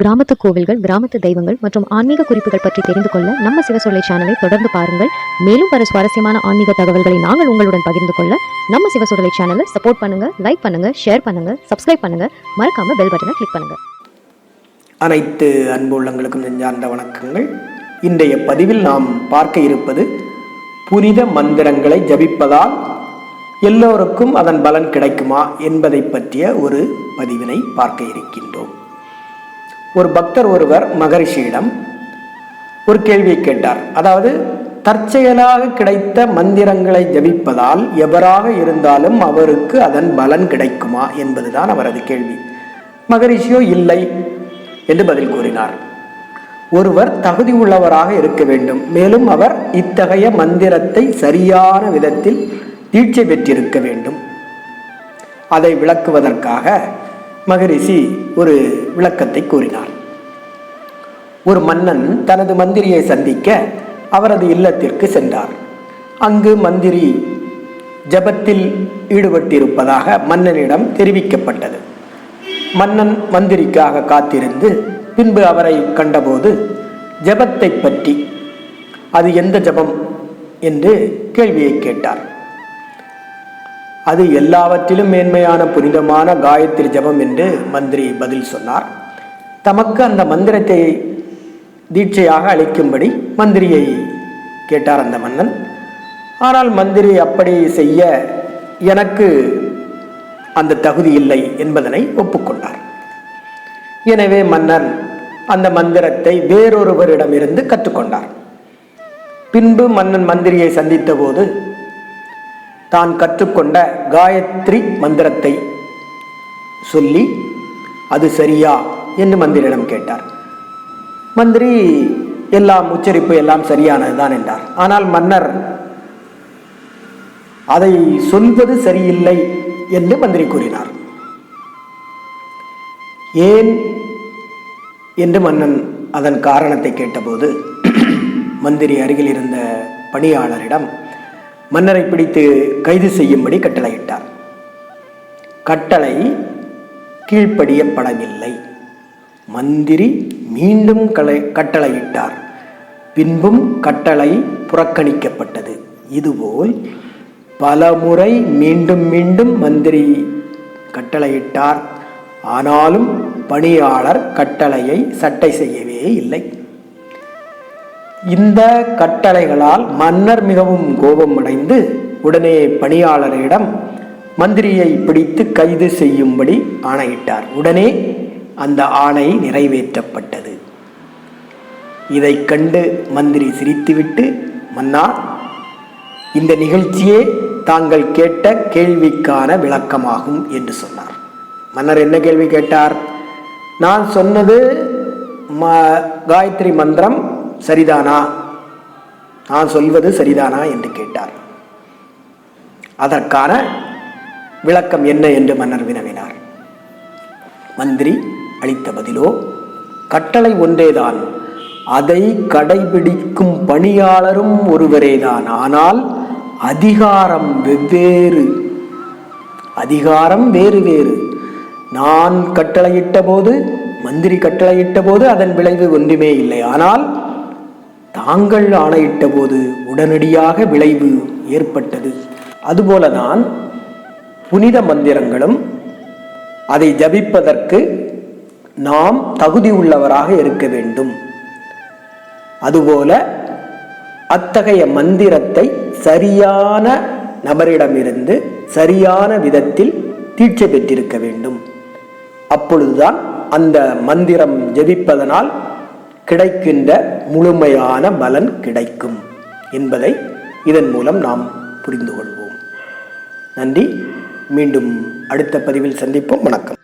கிராமத்து கோவில்கள் கிராமத்து தெய்வங்கள் மற்றும் ஆன்மீக குறிப்புகள் பற்றி தெரிந்து கொள்ள நம்ம சிவசொல்லை சேனலை தொடர்ந்து பாருங்கள். மேலும் பல சுவாரஸ்யமான ஆன்மீக தகவல்களை நாங்கள் உங்களுடன் பகிர்ந்து கொள்ள நம்ம சிவசொல்லை சேனலை சப்போர்ட் பண்ணுங்க லைக் பண்ணுங்க ஷேர் பண்ணுங்க சப்ஸ்கிரைப் பண்ணுங்க. மறக்காம பெல் பட்டனை கிளிக் பண்ணுங்க. அனைத்து அன்பு உள்ளங்களுக்கும் நெஞ்சார்ந்த வணக்கங்கள். இன்றைய பதிவில் நாம் பார்க்க இருப்பது புனித மந்திரங்களை ஜபிப்பதால் எல்லோருக்கும் அதன் பலன் கிடைக்குமா என்பதை பற்றிய ஒரு பதிவினை பார்க்க இருக்கின்றோம். ஒரு பக்தர் ஒருவர் மகரிஷியிடம் ஒரு கேள்வியை கேட்டார். அதாவது தற்செயலாக கிடைத்த மந்திரங்களை ஜபிப்பதால் எவராக இருந்தாலும் அவருக்கு அதன் பலன் கிடைக்குமா என்பதுதான் அவரது கேள்வி. மகரிஷியோ இல்லை என்று பதில் கூறினார். ஒருவர் தகுதி உள்ளவராக இருக்க வேண்டும். மேலும் அவர் இத்தகைய மந்திரத்தை சரியான விதத்தில் தீட்சை பெற்றிருக்க வேண்டும். அதை விளக்குவதற்காக மகரிஷி ஒரு விளக்கத்தை கூறினார். ஒரு மன்னன் தனது மந்திரியை சந்திக்க அவரது இல்லத்திற்கு சென்றார். அங்கு மந்திரி ஜபத்தில் ஈடுபட்டிருப்பதாக மன்னனிடம் தெரிவிக்கப்பட்டது. மன்னன் மந்திரிக்காக காத்திருந்து பின்பு அவரை கண்டபோது ஜபத்தை பற்றி அது எந்த ஜபம்? என்று கேள்வியை கேட்டார். அது எல்லாவற்றிலும் மேன்மையான புனிதமான காயத்ரி ஜபம் என்று மந்திரி பதில் சொன்னார். தமக்கு அந்த மந்திரத்தை தீட்சையாக அளிக்கும்படி மந்திரியை கேட்டார் அந்த மன்னன். ஆனால் மந்திரி அப்படி செய்ய எனக்கு அந்த தகுதி இல்லை என்பதனை ஒப்புக்கொண்டார். எனவே மன்னர் அந்த மந்திரத்தை வேறொருவரிடமிருந்து கற்றுக்கொண்டார். பின்பு மன்னன் மந்திரியை சந்தித்த போது தான் கற்றுக்கொண்ட காயத்ரி மந்திரத்தை சொல்லி அது சரியா? என்று மந்திரியிடம் கேட்டார். மந்திரி எல்லாம் உச்சரிப்பு எல்லாம் சரியானதுதான் என்றார். ஆனால் மன்னர் அதை சொல்வது சரியில்லை என்று மந்திரி கூறினார். ஏன்? என்று மன்னன் அதன் காரணத்தை கேட்டபோது மந்திரி அருகில் இருந்த பணியாளரிடம் மன்னரை பிடித்து கைது செய்யும்படி கட்டளையிட்டார். கட்டளை கீழ்ப்படியப்படவில்லை. மந்திரி மீண்டும் கலை கட்டளையிட்டார். பின்பும் கட்டளை புறக்கணிக்கப்பட்டது. இதுபோல் பல முறை மீண்டும் மீண்டும் மந்திரி கட்டளையிட்டார். ஆனாலும் பணியாளர் கட்டளையை சட்டை செய்யவே இல்லை. இந்த கட்டளைகளால் மன்னர் மிகவும் கோபமடைந்து உடனே பணியாளரிடம் மந்திரியை பிடித்து கைது செய்யும்படி ஆணையிட்டார். உடனே அந்த ஆணை நிறைவேற்றப்பட்டது. இதை கண்டு மந்திரி சிரித்துவிட்டு மன்னா இந்த நிகழ்ச்சியே தாங்கள் கேட்ட கேள்விக்கான விளக்கமாகும் என்று சொன்னார். மன்னர் என்ன கேள்வி கேட்டார்? நான் சொன்னது ம காயத்ரி மந்திரம் சரிதானா? நான் சொல்வது சரிதானா என்று கேட்டார். அதற்கான விளக்கம் என்ன என்று மன்னர் வினவினார். மந்திரி அளித்த பதிலோ கட்டளை ஒன்றேதான். அதை கடைபிடிக்கும் பணியாளரும் ஒருவரேதான். ஆனால் அதிகாரம் வெவ்வேறு. அதிகாரம் வேறு வேறு. நான் கட்டளையிட்ட போது மந்திரி கட்டளையிட்ட போது அதன் விளைவு ஒன்றுமே இல்லை. ஆனால் தாங்கள் ஆணையிட்ட போது உடனடியாக விளைவு ஏற்பட்டது. அதுபோலதான் புனித மந்திரங்களும் அதை ஜபிப்பதற்கு நாம் தகுதி உள்ளவராக இருக்க வேண்டும். அதுபோல அத்தகைய மந்திரத்தை சரியான நபரிடமிருந்து சரியான விதத்தில் தீட்சை பெற்றிருக்க வேண்டும். அப்பொழுதுதான் அந்த மந்திரம் ஜெபிப்பதனால் கிடைக்கின்ற முழுமையான பலன் கிடைக்கும் என்பதை இதன் மூலம் நாம் புரிந்து கொள்வோம் நன்றி. மீண்டும் அடுத்த பதிவில் சந்திப்போம். வணக்கம்.